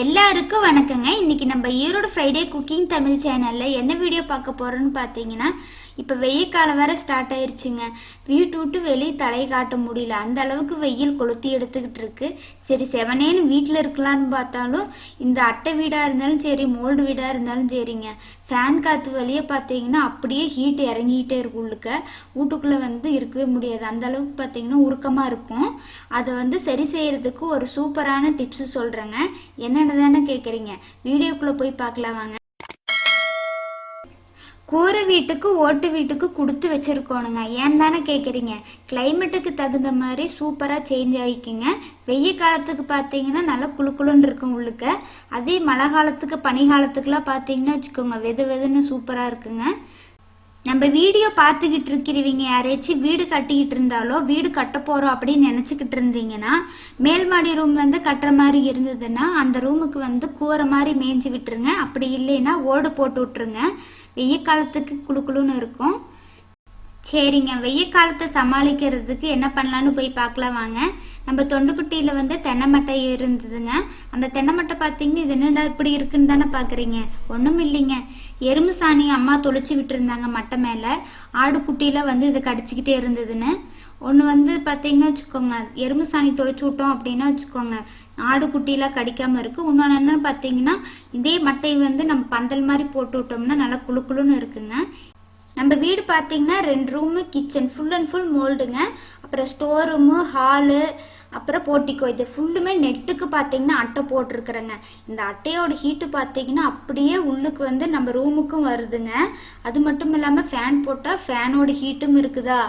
எல்லாருக்கும் வணக்கங்க. இன்னைக்கு நம்ம ஈரோடு ஃப்ரைடே குக்கிங் தமிழ் சேனலில் என்ன வீடியோ பார்க்க போகிறோன்னு பார்த்தீங்கன்னா இப்போ வெயில் காலம் வேற ஸ்டார்ட் ஆயிருச்சுங்க. வீட்டு விட்டு வெளியே தலை காட்ட முடியல. அந்த அளவுக்கு வெயில் கொளுத்தி எடுத்துக்கிட்டு இருக்கு. சரி செவனேன்னு வீட்டில் இருக்கலான்னு பார்த்தாலும் இந்த அட்டை வீடாக இருந்தாலும் சரி மோல்டு வீடாக இருந்தாலும் சரிங்க. ஃபேன் காற்று வழியே பார்த்தீங்கன்னா அப்படியே ஹீட் இறங்கிக்கிட்டே இருக்கும் உள்ளுக்க. வீட்டுக்குள்ளே வந்து இருக்கவே முடியாது. அந்த அளவுக்கு பார்த்தீங்கன்னா உருக்கமாக இருக்கும். அதை வந்து சரி செய்யறதுக்கு ஒரு சூப்பரான டிப்ஸ் சொல்கிறேங்க என்னென்ன தானே கேட்குறீங்க வீடியோக்குள்ளே போய் பார்க்கலாம் வாங்க. கூரை வீட்டுக்கு ஓட்டு வீட்டுக்கு கொடுத்து வச்சுருக்கோணுங்க. ஏன் தானே கேட்குறீங்க கிளைமேட்டுக்கு தகுந்த மாதிரி சூப்பராக சேஞ்ச் ஆகிக்குங்க வெயில் காலத்துக்கு பார்த்தீங்கன்னா நல்லா குளு குளுன்னு இருக்கும் உள்ளுக்க. அதே மழை காலத்துக்கு பனி காலத்துக்குலாம் பார்த்தீங்கன்னா வச்சுக்கோங்க வெது வெதுன்னு சூப்பராக இருக்குங்க. நம்ம வீடியோ பார்த்துக்கிட்டு இருக்கிறவங்க யாரையாச்சும் வீடு கட்டிக்கிட்டு இருந்தாலோ வீடு கட்ட போகிறோம் அப்படின்னு நினச்சிக்கிட்டு இருந்தீங்கன்னா மேல் மாடி ரூம் வந்து கட்டுற மாதிரி இருந்ததுன்னா அந்த ரூமுக்கு வந்து கூரை மாதிரி மேய்ஞ்சி விட்டுருங்க. அப்படி இல்லைன்னா ஓடு போட்டு விட்டுருங்க. வெயில் காலத்துக்கு குழுக்குழுன்னு இருக்கும். சரிங்க வெயில் காலத்தை சமாளிக்கிறதுக்கு என்ன பண்ணலான்னு போய் பார்க்கலாம் வாங்க. நம்ம தொண்டுக்குட்டியில் வந்து தென்னை மட்டை இருந்ததுங்க. அந்த தென்னை மட்டை இது என்னடா இப்படி இருக்குன்னு தானே பார்க்குறீங்க ஒன்றும் இல்லைங்க. எறும்பு சாணி அம்மா தொளிச்சு விட்டுருந்தாங்க மட்டை மேலே. ஆடு குட்டியில் வந்து இது கடிச்சிக்கிட்டே இருந்ததுன்னு. ஒன்று வந்து பார்த்தீங்கன்னா வச்சுக்கோங்க எறும்பு சாணி தொளிச்சு விட்டோம் அப்படின்னா வச்சுக்கோங்க ஆடு குட்டிலாம் கடிக்காமல் இருக்குது இன்னொன்று என்னன்னு பார்த்தீங்கன்னா இதே மட்டை வந்து நம்ம பந்தல் மாதிரி போட்டு விட்டோம்னா நல்லா குளு குளுன்னு இருக்குங்க. நம்ம வீடு பார்த்தீங்கன்னா ரெண்டு room kitchen full and full மோல்டுங்க அப்புறம் ஸ்டோர் ரூமு ஹாலு அப்புறம் போட்டிக்கோ. இது ஃபுல்லுமே நெட்டுக்கு பார்த்தீங்கன்னா அட்டை போட்டிருக்குறேங்க. இந்த அட்டையோட ஹீட்டு பார்த்தீங்கன்னா அப்படியே உள்ளுக்கு வந்து நம்ம ரூமுக்கும் வருதுங்க. அது மட்டும் இல்லாமல் ஃபேன் போட்டால் ஃபேனோட ஹீட்டும் இருக்குதா?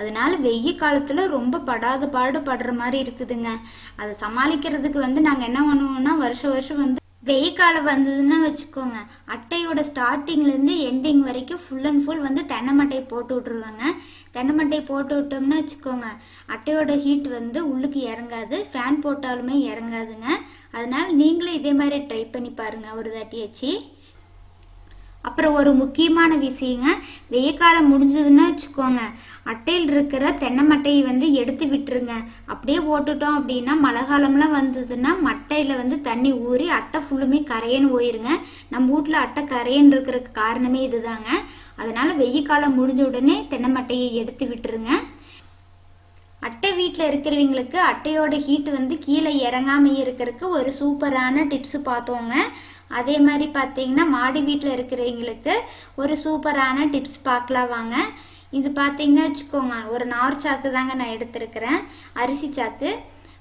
அதனால வெயில் காலத்தில் ரொம்ப படாத பாடு படுற மாதிரி இருக்குதுங்க. அதை சமாளிக்கிறதுக்கு வந்து நாங்கள் என்ன பண்ணுவோம்னா வருஷம் வருஷம் வந்து வெயில் காலம் வந்ததுன்னா வச்சுக்கோங்க. அட்டையோட ஸ்டார்டிங்லேருந்து எண்டிங் வரைக்கும் ஃபுல் அண்ட் ஃபுல் வந்து தென்னை மட்டையை போட்டு விட்ருவாங்க தென்னை மட்டையை போட்டு விட்டோம்னா வச்சுக்கோங்க. அட்டையோட ஹீட் வந்து உள்ளுக்கு இறங்காது. ஃபேன் போட்டாலுமே இறங்காதுங்க. அதனால் நீங்களும் இதே மாதிரி ட்ரை பண்ணி பாருங்கள் ஒரு தாட்டியாச்சு அப்புறம் ஒரு முக்கியமான விஷயங்க வெய்ய காலம் முடிஞ்சதுன்னா வச்சுக்கோங்க. அட்டையில் இருக்கிற தென்னை மட்டையை வந்து எடுத்து விட்டுருங்க. அப்படியே போட்டுட்டோம் அப்படின்னா மழை காலம்லாம் வந்ததுன்னா மட்டையில் வந்து தண்ணி ஊறி அட்டை ஃபுல்லுமே கரையன்னு போயிருங்க. நம்ம வீட்டில் அட்டை கரையன்னு இருக்கிறதுக்கு காரணமே இதுதாங்க. அதனால வெய்ய காலம் முடிஞ்ச உடனே தென்னை மட்டையை எடுத்து விட்டுருங்க. அட்டை வீட்டில் இருக்கிறவங்களுக்கு அட்டையோட ஹீட் வந்து கீழே இறங்காமல் இருக்கிறதுக்கு ஒரு சூப்பரான டிப்ஸு பார்த்தோங்க. அதே மாதிரி பார்த்தீங்கன்னா மாடி வீட்டில் இருக்கிறவங்களுக்கு ஒரு சூப்பரான டிப்ஸ் பார்க்கலாம் வாங்க. இது பார்த்தீங்கன்னா வச்சுக்கோங்க ஒரு நார் சாக்கு தாங்க நான் எடுத்திருக்கிறேன். அரிசி சாக்கு.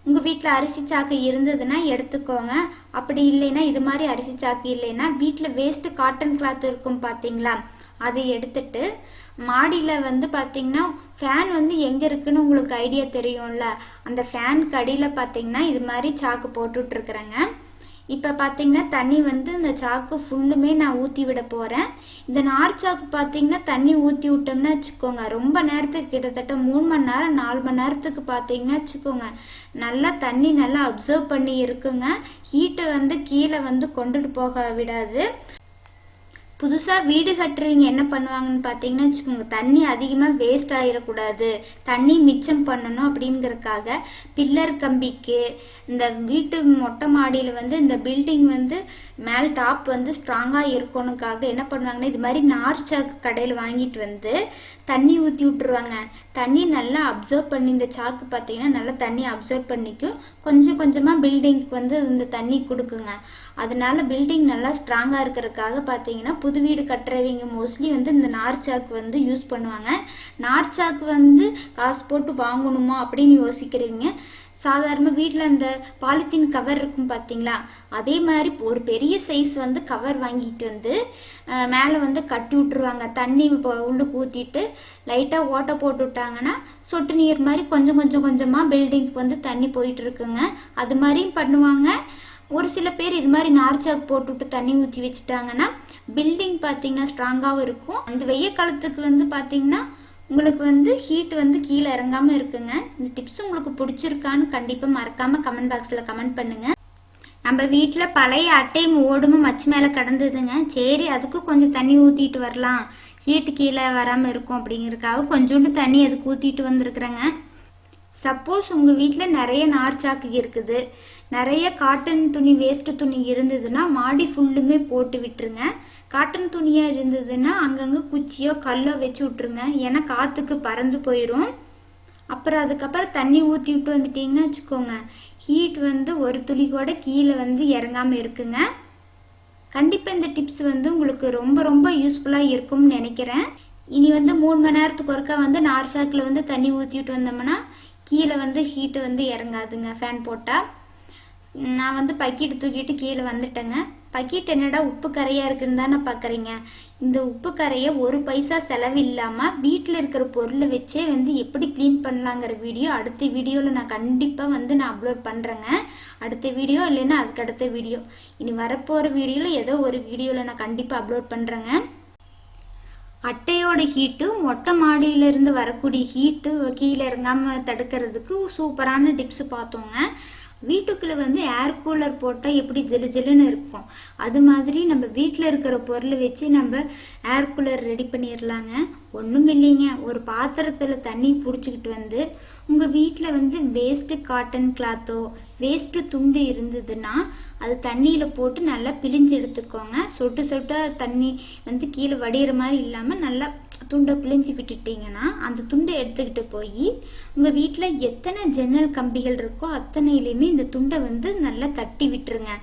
உங்கள் வீட்டில் அரிசி சாக்கு இருந்ததுன்னா எடுத்துக்கோங்க. அப்படி இல்லைன்னா இது மாதிரி அரிசி சாக்கு இல்லைன்னா வீட்டில் வேஸ்ட்டு காட்டன் கிளாத் இருக்கும் பார்த்தீங்களா? அதை எடுத்துட்டு மாடியில் வந்து பார்த்தீங்கன்னா ஃபேன் வந்து எங்கே இருக்குன்னு உங்களுக்கு ஐடியா தெரியும்ல? அந்த ஃபேனுக்கு அடியில் பார்த்தீங்கன்னா இது மாதிரி சாக்கு போட்டுட்ருக்குறேங்க இப்போ பார்த்தீங்கன்னா தண்ணி வந்து இந்த சாக்கு ஃபுல்லுமே நான் ஊற்றி விட போகிறேன் இந்த நார் சாக்கு பார்த்தீங்கன்னா தண்ணி ஊற்றி விட்டோம்னா வச்சுக்கோங்க. ரொம்ப நேரத்துக்கு கிட்டத்தட்ட மூணு மணி நேரம் நாலு மணி நேரத்துக்கு பார்த்தீங்கன்னா வச்சுக்கோங்க. நல்லா தண்ணி நல்லா அப்சர்வ் பண்ணி இருக்குங்க. ஹீட்டை வந்து கீழே வந்து கொண்டுட்டு போக விடாது. புதுசாக வீடு கட்டுறவங்க என்ன பண்ணுவாங்கன்னு பார்த்தீங்கன்னா வச்சுக்கோங்க தண்ணி அதிகமாக வேஸ்ட் ஆகிடக்கூடாது தண்ணி மிச்சம் பண்ணணும் அப்படிங்கிறதுக்காக பில்லர் கம்பிக்கு இந்த வீட்டு மொட்டை மாடியில் வந்து இந்த பில்டிங் வந்து மேல் டாப் வந்து ஸ்ட்ராங்காக இருக்கணுக்காக என்ன பண்ணுவாங்கன்னா இது மாதிரி நார் சாக்கு கடையில் வாங்கிட்டு வந்து தண்ணி ஊற்றி விட்டுருவாங்க. தண்ணி நல்லா அப்சர்வ் பண்ணி இந்த சாக்கு பார்த்தீங்கன்னா நல்லா தண்ணி அப்சர்வ் பண்ணிக்கும். கொஞ்சம் கொஞ்சமாக பில்டிங்க்கு வந்து இந்த தண்ணி கொடுக்குங்க. அதனால பில்டிங் நல்லா ஸ்ட்ராங்காக இருக்கிறதுக்காக பார்த்தீங்கன்னா புது வீடு கட்டுறவங்க மோஸ்ட்லி வந்து இந்த நார் சாக்கு வந்து யூஸ் பண்ணுவாங்க. நார் சாக்கு வந்து காசு போட்டு வாங்கணுமா அப்படின்னு யோசிக்கிறீங்க. சாதாரண வீட்டில் அந்த பாலித்தீன் கவர் இருக்கும் பார்த்தீங்களா அதே மாதிரி ஒரு பெரிய சைஸ் வந்து கவர் வாங்கிட்டு வந்து மேலே வந்து கட்டி விட்ருவாங்க தண்ணி இப்போ உள்ளுக்கு ஊற்றிட்டு லைட்டாக ஓட்டை போட்டு விட்டாங்கன்னா சொட்டு நீர் மாதிரி கொஞ்சம் கொஞ்சம் கொஞ்சமாக பில்டிங்க்கு வந்து தண்ணி போயிட்டு இருக்குங்க. அது மாதிரியும் பண்ணுவாங்க. ஒரு சில பேர் இது மாதிரி நார்ச்சாக் போட்டுவிட்டு தண்ணி ஊற்றி வச்சுட்டாங்கன்னா பில்டிங் பார்த்தீங்கன்னா ஸ்ட்ராங்காகவும் இருக்கும். அந்த வெய்ய காலத்துக்கு வந்து பார்த்தீங்கன்னா உங்களுக்கு வந்து ஹீட் வந்து கீழே இறங்காமல் இருக்குங்க. இந்த டிப்ஸ் உங்களுக்கு பிடிச்சிருக்கான்னு கண்டிப்பாக மறக்காமல் கமெண்ட் பாக்ஸில் கமெண்ட் பண்ணுங்கள் நம்ம வீட்டில் பழைய அட்டையும் ஓடுமும் மச்சு மேலே கடந்ததுங்க. சரி அதுக்கும் கொஞ்சம் தண்ணி ஊற்றிட்டு வரலாம். ஹீட்டு கீழே வராமல் இருக்கும் அப்படிங்கிறதுக்காக கொஞ்சோண்டு தண்ணி அதுக்கு ஊற்றிட்டு வந்திருக்குறேங்க. சப்போஸ் உங்கள் வீட்டில் நிறைய நார் சாக்கு இருக்குது. நிறைய காட்டன் துணி வேஸ்ட்டு துணி இருந்ததுன்னா மாடி ஃபுல்லுமே போட்டு விட்டுருங்க. காட்டன் துணியாக இருந்ததுன்னா அங்கங்கே குச்சியோ கல்லோ வச்சு விட்ருங்க ஏன்னா காற்றுக்கு பறந்து போயிடும் அப்புறம் அதுக்கப்புறம் தண்ணி ஊற்றி விட்டு வந்துட்டிங்கன்னா வச்சுக்கோங்க. ஹீட் வந்து ஒரு துளி கூட கீழே வந்து இறங்காமல் இருக்குங்க. கண்டிப்பாக இந்த டிப்ஸ் வந்து உங்களுக்கு ரொம்ப ரொம்ப யூஸ்ஃபுல்லாக இருக்கும்னு நினைக்கிறேன். இனி வந்து மூணு மணி நேரத்துக்கு ஒருக்கா வந்து நார் சாக்கில் வந்து தண்ணி ஊற்றிட்டு வந்தோம்னா கீழே வந்து ஹீட்டு வந்து இறங்காதுங்க ஃபேன் போட்டால் நான் வந்து பக்கெட்டு தூக்கிட்டு கீழே வந்துட்டேங்க. பக்கெட் என்னடா உப்பு கரையாக இருக்குன்னு தானே பார்க்குறீங்க இந்த உப்பு கரையை ஒரு பைசா செலவு இல்லாமல் வீட்டில் இருக்கிற பொருளை வச்சே வந்து எப்படி க்ளீன் பண்ணலாங்கிற வீடியோ அடுத்த வீடியோவில் நான் கண்டிப்பாக வந்து நான் அப்லோட் பண்ணுறேங்க அடுத்த வீடியோ இல்லைன்னா அதுக்கு அடுத்த வீடியோ இனி வரப்போகிற வீடியோவில் ஏதோ ஒரு வீடியோவில் நான் கண்டிப்பாக அப்லோட் பண்ணுறேங்க அட்டையோட ஹீட்டு மொட்டை மாடியிலிருந்து வரக்கூடிய ஹீட்டு கீழே இறங்காமல் தடுக்கிறதுக்கு சூப்பரான டிப்ஸ் பார்த்தோங்க வீட்டுக்குள்ளே வந்து ஏர் கூலர் போட்டால் எப்படி ஜிலு ஜிலுன்னு இருக்கும். அது மாதிரி நம்ம வீட்டில் இருக்கிற பொருளை வச்சு நம்ம ஏர் கூலர் ரெடி பண்ணிடலாங்க ஒன்றும் இல்லைங்க. ஒரு பாத்திரத்தில் தண்ணி பிடிச்சிக்கிட்டு வந்து உங்கள் வீட்டில் வந்து வேஸ்ட்டு காட்டன் கிளாத்தோ வேஸ்ட்டு துண்டு இருந்ததுன்னா அது தண்ணியில் போட்டு நல்லா பிழிஞ்சு எடுத்துக்கோங்க. சொட்டு சொட்டாக தண்ணி வந்து கீழே வடிகிற மாதிரி இல்லாமல் நல்லா துண்டை பிழிஞ்சு விட்டுட்டிங்கன்னா அந்த துண்டை எடுத்துக்கிட்டு போய் உங்கள் வீட்டில் எத்தனை ஜன்னல் கம்பிகள் இருக்கோ அத்தனையிலையுமே இந்த துண்டை வந்து நல்லா கட்டி விட்டுருங்க.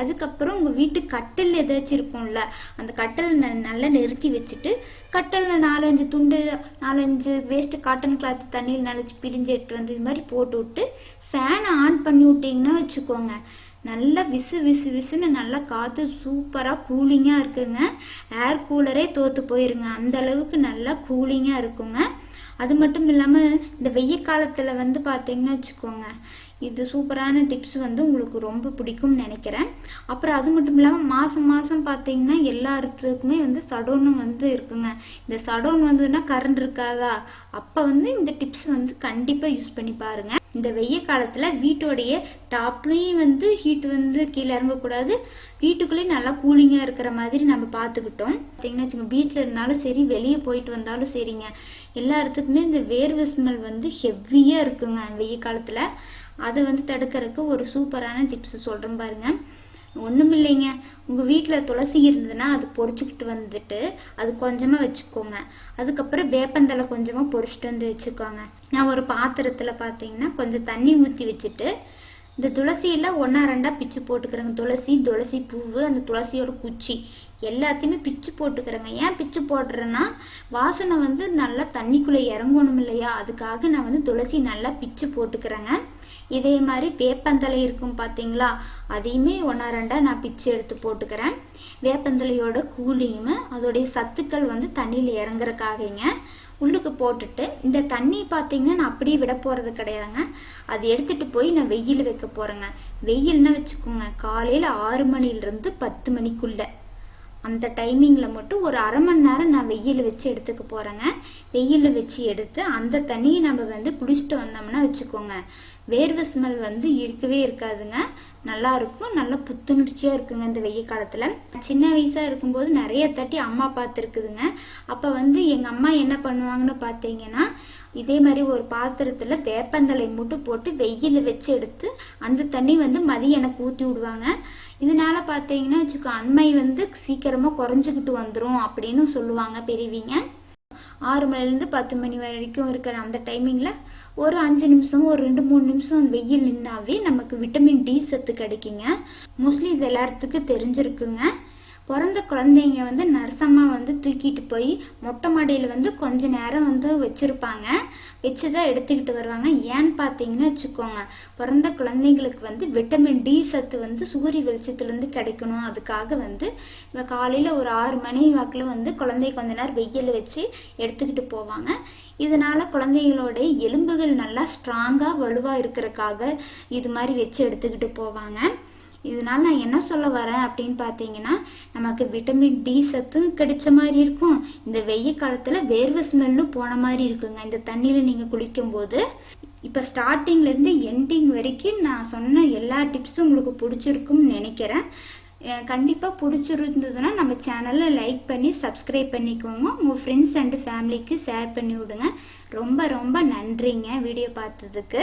அதுக்கப்புறம் உங்கள் வீட்டு கட்டில் ஏதாச்சும் இருக்கும்ல அந்த கட்டில் நல்லா நிறுத்தி வச்சுட்டு கட்டலில் நாலஞ்சு துண்டு நாலஞ்சு வேஸ்ட்டு காட்டன் கிளாத் தண்ணியில் நினச்சி பிரிஞ்சு எடுத்து வந்து இது மாதிரி போட்டு விட்டு ஃபேனை ஆன் பண்ணி விட்டிங்கன்னா வச்சுக்கோங்க. நல்லா விசு விசு விசுன்னு நல்லா காற்று சூப்பராக கூலிங்காக இருக்குங்க. ஏர் கூலரே தோற்று போயிருங்க. அந்த அளவுக்கு நல்லா கூலிங்காக இருக்குங்க. அது மட்டும் இல்லாமல் இந்த வெய்ய காலத்தில் வந்து பார்த்தீங்கன்னு வச்சுக்கோங்க. இது சூப்பரான டிப்ஸ் வந்து உங்களுக்கு ரொம்ப பிடிக்கும்னு நினைக்கிறேன். அப்புறம் அது மட்டும் இல்லாமல் மாதம் மாதம் பார்த்தீங்கன்னா எல்லாத்துக்குமே வந்து சடோன்னு வந்து இருக்குங்க. இந்த சடோன் வந்ததுன்னா கரண்ட் இருக்காதா? அப்போ வந்து இந்த டிப்ஸ் வந்து கண்டிப்பாக யூஸ் பண்ணி பாருங்கள் இந்த வெய்ய காலத்தில் வீட்டோடைய டாப்லேயும் வந்து ஹீட் வந்து கீழே இறங்கக்கூடாது. வீட்டுக்குள்ளேயும் நல்லா கூலிங்காக இருக்கிற மாதிரி நம்ம பார்த்துக்கிட்டோம். பார்த்தீங்கன்னா வச்சுக்கோங்க வீட்டில் இருந்தாலும் சரி வெளியே போயிட்டு வந்தாலும் சரிங்க. எல்லா இடத்துக்குமே இந்த வேர்வை ஸ்மெல் வந்து ஹெவியாக இருக்குங்க வெய்ய காலத்தில். அதை வந்து தடுக்கிறதுக்கு ஒரு சூப்பரான டிப்ஸ் சொல்கிறேன் பாருங்கள் ஒன்றும் இல்லைங்க உங்கள் வீட்டில் துளசி இருந்ததுன்னா அது பொறிச்சிக்கிட்டு வந்துட்டு அது கொஞ்சமாக வச்சுக்கோங்க. அதுக்கப்புறம் வேப்பந்தலை கொஞ்சமாக பொறிச்சிட்டு வந்து வச்சுக்கோங்க. நான் ஒரு பாத்திரத்தில் பார்த்தீங்கன்னா கொஞ்சம் தண்ணி ஊற்றி வச்சுட்டு இந்த துளசியில் ஒன்றா ரெண்டாக பிச்சு போட்டுக்கிறேங்க. துளசி துளசி பூவு அந்த துளசியோட குச்சி எல்லாத்தையுமே பிச்சு போட்டுக்கிறேங்க. ஏன் பிச்சு போடுறேன்னா வாசனை வந்து நல்லா தண்ணிக்குள்ளே இறங்கணும் இல்லையா அதுக்காக நான் வந்து துளசி நல்லா பிச்சு போட்டுக்கிறேங்க. இதே மாதிரி வேப்பந்தலை இருக்கும் பார்த்தீங்களா அதையுமே ஒன்றா ரெண்டாக நான் பிச்சு எடுத்து போட்டுக்கிறேன். வேப்பந்தலையோட கூலியுமே அதோடைய சத்துக்கள் வந்து தண்ணியில் இறங்குறக்காகங்க. உள்ளுக்கு போட்டுட்டு இந்த தண்ணி பார்த்தீங்கன்னா நான் அப்படியே விட போகிறது கிடையாதுங்க. அது எடுத்துகிட்டு போய் நான் வெயில் வைக்க போகிறேங்க வெயில்னு வச்சுக்கோங்க காலையில் ஆறு மணிலேருந்து பத்து மணிக்குள்ளே. அந்த டைமிங்கில் மட்டும் ஒரு அரை மணி நேரம் நான் வெயில் வச்சு எடுத்துக்க போகிறேங்க வெயிலில் வச்சு எடுத்து அந்த தண்ணியை நம்ம வந்து குடிச்சிட்டு வந்தோம்னா வச்சுக்கோங்க வேர்வை ஸ்மெல் வந்து இருக்கவே இருக்காதுங்க. நல்லா இருக்கும். நல்லா புத்துணர்ச்சியாக இருக்குங்க இந்த வெய்ய காலத்தில். சின்ன வயசாக இருக்கும்போது நிறைய தட்டி அம்மா பார்த்துருக்குதுங்க. அப்போ வந்து எங்கள் அம்மா என்ன பண்ணுவாங்கன்னு பார்த்தீங்கன்னா இதே மாதிரி ஒரு பாத்திரத்தில் வேப்பந்தலை மூட்டு போட்டு வெயில் வச்சு எடுத்து அந்த தண்ணி வந்து மதியம் எனக்கு ஊற்றி விடுவாங்க. இதனால பார்த்தீங்கன்னா வச்சுக்கோ அண்மை வந்து சீக்கிரமாக குறைஞ்சிக்கிட்டு வந்துடும் அப்படின்னு சொல்லுவாங்க பெரியவிங்க. ஆறு மணிலேருந்து பத்து மணி வரைக்கும் இருக்கிற அந்த டைமிங்கில் ஒரு அஞ்சு நிமிஷம் ஒரு ரெண்டு மூணு நிமிஷம் வெயில் நின்னாவே நமக்கு விட்டமின் டி சத்து கிடைக்குங்க. மோஸ்ட்லி இது எல்லாத்துக்கும் தெரிஞ்சிருக்குங்க. பிறந்த குழந்தைங்க வந்து நர்சம்மா வந்து தூக்கிட்டு போய் மொட்டை மாடியில் வந்து கொஞ்ச நேரம் வந்து வச்சுருப்பாங்க. வச்சு தான் எடுத்துக்கிட்டு வருவாங்க. ஏன்னு பார்த்தீங்கன்னு வச்சுக்கோங்க. பிறந்த குழந்தைங்களுக்கு வந்து விட்டமின் டி சத்து வந்து சூரிய வெளிச்சத்துலேருந்து கிடைக்கணும். அதுக்காக வந்து காலையில் ஒரு ஆறு மணி வாக்கில் வந்து குழந்தைய கொஞ்ச நேரம் வெயில் வச்சு எடுத்துக்கிட்டு போவாங்க. இதனால் குழந்தைகளோட எலும்புகள் நல்லா ஸ்ட்ராங்காக வலுவாக இருக்கிறக்காக இது மாதிரி வச்சு எடுத்துக்கிட்டு போவாங்க. இதனால் நான் என்ன சொல்ல வரேன் அப்படின்னு பார்த்தீங்கன்னா நமக்கு விட்டமின் டி சத்தும் கிடைச்ச மாதிரி இருக்கும். இந்த வெய்ய காலத்தில் வேர்வை ஸ்மெல்லும் போன மாதிரி இருக்குங்க. இந்த தண்ணியில் நீங்கள் குளிக்கும்போது. இப்போ ஸ்டார்டிங்லேருந்து எண்டிங் வரைக்கும் நான் சொன்ன எல்லா டிப்ஸும் உங்களுக்கு பிடிச்சிருக்கும்னு நினைக்கிறேன். கண்டிப்பாக பிடிச்சிருந்ததுன்னா நம்ம சேனலை லைக் பண்ணி சப்ஸ்கிரைப் பண்ணிக்கோங்க. உங்கள் ஃப்ரெண்ட்ஸ் அண்டு ஃபேமிலிக்கு ஷேர் பண்ணி விடுங்க. ரொம்ப ரொம்ப நன்றிங்க வீடியோ பார்த்ததுக்கு.